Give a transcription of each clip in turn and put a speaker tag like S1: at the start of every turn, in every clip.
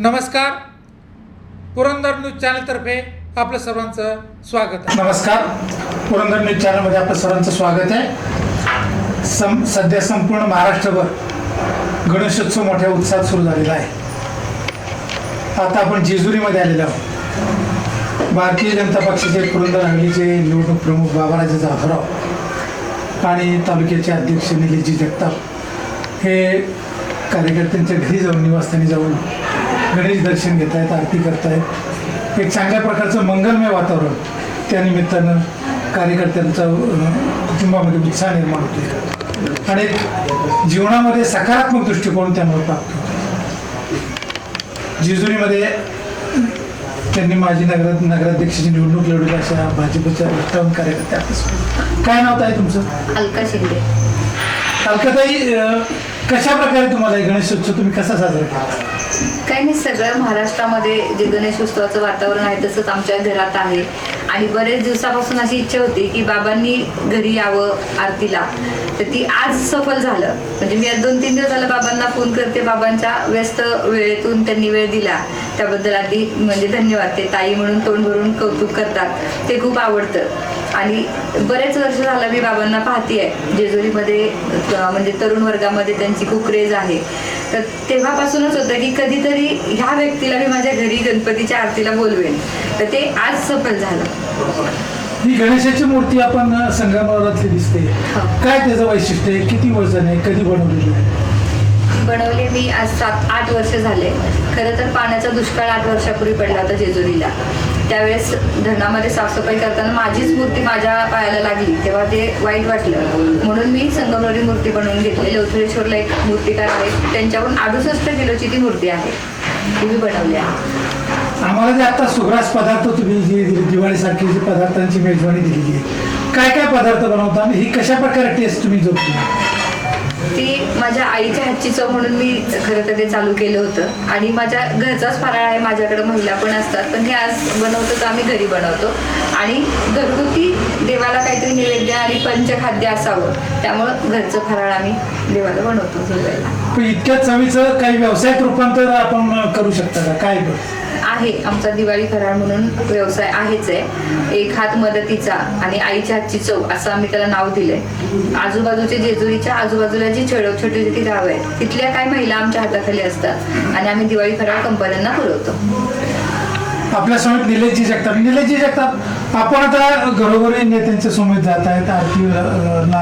S1: नमस्कार. पुरंदर न्यूज चॅनलतर्फे आपलं सर्वांचं स्वागत आहे.
S2: नमस्कार. पुरंदर न्यूज चॅनलमध्ये आपलं सर्वांचं स्वागत आहे. सम सध्या संपूर्ण महाराष्ट्रभर गणेशोत्सव मोठ्या उत्साहात सुरू झालेला आहे. आता आपण जेजुरीमध्ये आलेलो आहोत. भारतीय जनता पक्षाचे पुरंदर हंगलीचे निवडणूक प्रमुख बाबाराजे जाधवराव आणि तालुक्याचे अध्यक्ष निलेशजी जगताप हे कार्यकर्त्यांच्या घरी जाऊन निवासस्थानी जाऊन गणेश दर्शन घेत आहेत आरती करतायत. एक चांगल्या प्रकारचं मंगलमय वातावरण त्या निमित्तानं कार्यकर्त्यांचा कुटुंबामध्ये उत्साह निर्माण होतो आणि जीवनामध्ये सकारात्मक दृष्टिकोन त्यामुळे प्राप्त होतो जेजुरीमध्ये त्यांनी माझी नगर नगराध्यक्षाची निवडणूक लढवली अशा भाजपच्या उत्तम कार्यकर्त्या. काय नाव आहे तुमचं?
S3: अलका शिंदे.
S2: अलकाताई कशा प्रकारे तुम्हाला हे गणेशोत्सव तुम्ही कसा साजरा केला?
S3: काही नाही सगळ्या महाराष्ट्रामध्ये जे गणेश उत्सवाचं वातावरण आहे तसंच आमच्या घरात आहे. आणि बरेच दिवसापासून अशी इच्छा होती की बाबांनी घरी यावं आरतीला. तर ती आज सफल झालं. म्हणजे मी आज दोन तीन दिवस झालं बाबांना फोन करते बाबांच्या व्यस्त वेळेतून त्यांनी वेळ दिला. त्याबद्दल आधी म्हणजे धन्यवाद. ते ताई म्हणून तोंड भरून कौतुक करतात. ते खूप आवडतं. आणि बरेच वर्ष झालं मी बाबांना पाहते आहे जेजुरीमध्ये म्हणजे तरुण वर्गामध्ये त्यांची खूप क्रेज आहे. तर तेव्हापासूनच होतं की कधीतरी ह्या व्यक्तीला मी माझ्या घरी गणपतीच्या आरतीला बोलवेन. तर ते आज सफल झालं.
S2: ही गणेशाची मूर्ती आपण संगमरवरातली दिसते.
S3: हो.
S2: काय त्याचं वैशिष्ट्य आहे? किती वजन आहे? कधी बनवलेली आहे?
S3: बनवले मी आज सात आठ वर्ष झाले. खरं तर पाण्याचा दुष्काळ आठ वर्षापूर्वी पडला होता जेजुरीला. त्यावेळेस धरणामध्ये साफसफाई करताना माझीच मूर्ती माझ्या पायाला लागली. तेव्हा ते वाईट वाटलं. म्हणून मी संगमरवरी मूर्ती बनवून घेतली. लवथुरेश्वरला एक मूर्तिकार आहे. त्यांच्याकडून अडुसष्ट किलोची ती मूर्ती आहे. तुम्ही मी
S2: आम्हाला जे आता सुग्रास पदार्थ तुम्ही जी दिली दिवाळीसारखी जी पदार्थांची मेजवानी दिलेली आहे काय काय पदार्थ बनवता आणि ही कशा प्रकारे टेस्ट तुम्ही जोडली
S3: ती माझ्या आईच्या हातची चव म्हणून मी खरं तर ते चालू केलं होतं. आणि माझ्या घरचाच फराळ आहे माझ्याकडे महिला पण असतात. पण हे आज बनवतो तर आम्ही घरी बनवतो. आणि घरगुती देवाला काहीतरी नैवेद्य आणि पंचखाद्य असावं. त्यामुळं घरचं फराळ आम्ही देवाला बनवतो. जेवायला
S2: पण इतक्या चवीचं काही व्यावसायिक रूपांतर आपण करू शकता का? काय
S3: आहे. आमचा दिवाळी फराळ म्हणून व्यवसाय आहेच आहे. एक हात मदतीचा आणि आईच्या हातची चव असं आम्ही त्याला नाव दिलंय. आजूबाजूचे जेजुरीच्या आजूबाजूला जी छेडव छोटी छोटी गावं आहेत तिथल्या काही महिला आमच्या हाताखाली असतात आणि आम्ही दिवाळी फराळ कंपन्यांना पुरवतो.
S2: आपल्यासमोर निलेशजी जगताप. निलेशजी जगताप आपण आता घरोघरी नेत्यांच्या समोर जात आहेत आरती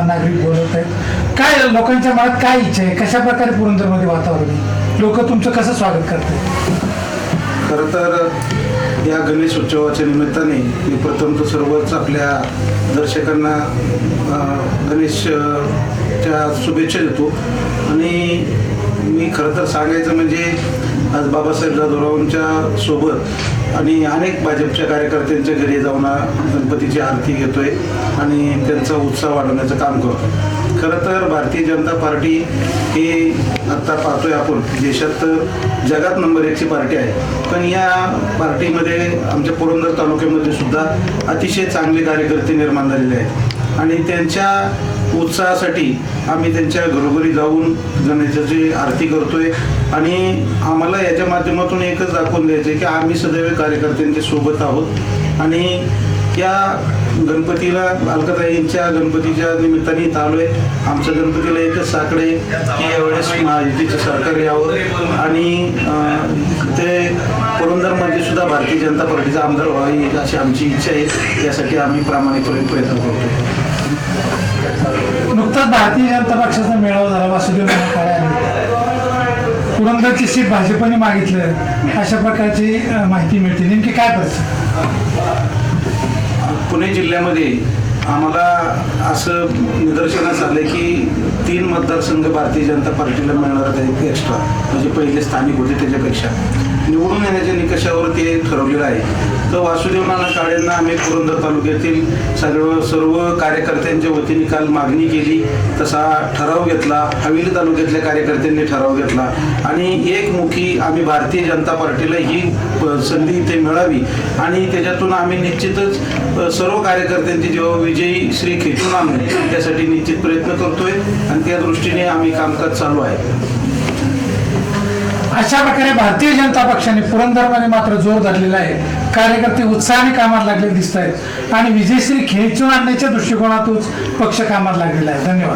S2: नागरिक बोलत आहेत. काय लोकांच्या मनात काय इच्छा आहे? कशा प्रकारे पुरंदरमध्ये वातावरण लोक तुमचं कसं स्वागत करतात?
S4: खरं तर या गणेश उत्सवाच्या निमित्ताने मी प्रथम तर सर्वच आपल्या दर्शकांना गणेशच्या शुभेच्छा देतो. आणि मी खरं तर सांगायचं म्हणजे आज बाबासाहेब जाधवरावांच्या सोबत आणि अनेक भाजपच्या कार्यकर्त्यांच्या घरी जाऊन गणपतीची आरती घेतोय आणि त्यांचा उत्साह वाढवण्याचं काम करतो खरं तर भारतीय जनता पार्टी हे आत्ता पाहतोय आपण देशात तर जगात नंबर एकची पार्टी आहे. पण या पार्टीमध्ये आमच्या पुरंदर तालुक्यामध्ये सुद्धा अतिशय चांगले कार्यकर्ते निर्माण झालेले आहेत. आणि त्यांच्या उत्साहासाठी आम्ही त्यांच्या घरोघरी जाऊन गणेशाची आरती करतोय. आणि आम्हाला याच्या माध्यमातून एकच दाखवून द्यायचं आहे की आम्ही सदैव कार्यकर्त्यांच्या सोबत आहोत. आणि या गणपतीला अलकाताईंच्या गणपतीच्या निमित्ताने इथं आलोय. आमच्या गणपतीला एकच साकडे की यावेळेस महायुतीचं सरकार यावं. आणि ते पुरंदरमध्ये सुद्धा भारतीय जनता पार्टीचा आमदार व्हावी अशी आमची इच्छा आहे. यासाठी आम्ही प्रामाणिकपणे प्रयत्न करतो
S2: नुकताच भारतीय जनता पक्षाचा मेळावा झाला वासुदेव काय पुरंदरची सीट भाजपने मागितलं. अशा प्रकारची माहिती मिळते. नेमकी काय परिस्थिती?
S4: पुणे जिल्ह्यामध्ये आम्हाला असं निदर्शनास आलं की तीन मतदारसंघ भारतीय जनता पार्टीला मिळणार आहेत एक्स्ट्रा म्हणजे पहिले स्थानिक होते त्याच्यापेक्षा. निवडून येण्याचे ठरवलेलं आहे. तर वासुदेव नाना काळेंना आम्ही पुरंदर तालुक्यातील सर्व सर्व कार्यकर्त्यांच्या वतीने काल मागणी केली. तसा ठराव घेतला. हवेली तालुक्यातल्या कार्यकर्त्यांनी ठराव घेतला. आणि एकमुखी आम्ही भारतीय जनता पार्टीला ही संधी इथे मिळावी. आणि त्याच्यातून आम्ही निश्चितच सर्व कार्यकर्त्यांची जेव्हा विजयी श्री खेचून आणू त्यासाठी निश्चित प्रयत्न करतोय. आणि त्या दृष्टीने आम्ही कामकाज चालू आहे.
S2: अशा प्रकारे भारतीय जनता पक्षाने पुरंदरमध्ये मात्र जोर धरलेला आहे. कार्यकर्ते उत्साहाने कामात लागलेले दिसत आहेत आणि विजयश्री खेचून आणण्याच्या दृष्टिकोनातून पक्ष कामात लागलेला आहे. धन्यवाद.